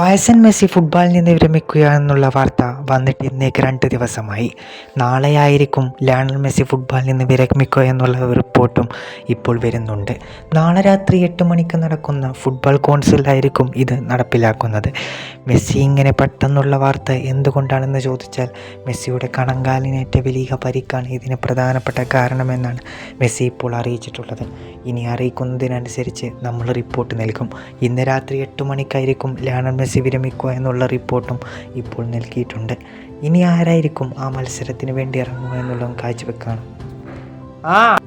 വയസ്സൻ Messi ഫുട്ബോളിൽ നിന്ന് വിരമിക്കുക എന്നുള്ള വാർത്ത വന്നിട്ട് ഇന്നേക്ക് രണ്ട് ദിവസമായി. നാളെയായിരിക്കും ലയണൽ മെസ്സി ഫുട്ബോളിൽ നിന്ന് വിരമിക്കുക എന്നുള്ള റിപ്പോർട്ടും ഇപ്പോൾ വരുന്നുണ്ട്. നാളെ രാത്രി എട്ട് മണിക്ക് നടക്കുന്ന ഫുട്ബോൾ കോൺസിലായിരിക്കും ഇത് നടപ്പിലാക്കുന്നത്. മെസ്സി ഇങ്ങനെ പെട്ടെന്നുള്ള വാർത്ത എന്തുകൊണ്ടാണെന്ന് ചോദിച്ചാൽ മെസ്സിയുടെ കണങ്കാലിനേറ്റ വലിയ പരിക്കാണ് ഇതിന് പ്രധാനപ്പെട്ട കാരണമെന്നാണ് മെസ്സി ഇപ്പോൾ അറിയിച്ചിട്ടുള്ളത്. ഇനി അറിയിക്കുന്നതിനനുസരിച്ച് നമ്മൾ റിപ്പോർട്ട് നൽകും. ഇന്ന് രാത്രി എട്ട് മണിക്കായിരിക്കും ലയണൽ മെസ്സി വിരമിക്കുക എന്നുള്ള റിപ്പോർട്ടും ഇപ്പോൾ നൽകിയിട്ടുണ്ട്. ഇനി ആരായിരിക്കും ആ മത്സരത്തിന് വേണ്ടി ഇറങ്ങുക എന്നുള്ളതും കാഴ്ചവെക്കാണ്. ആ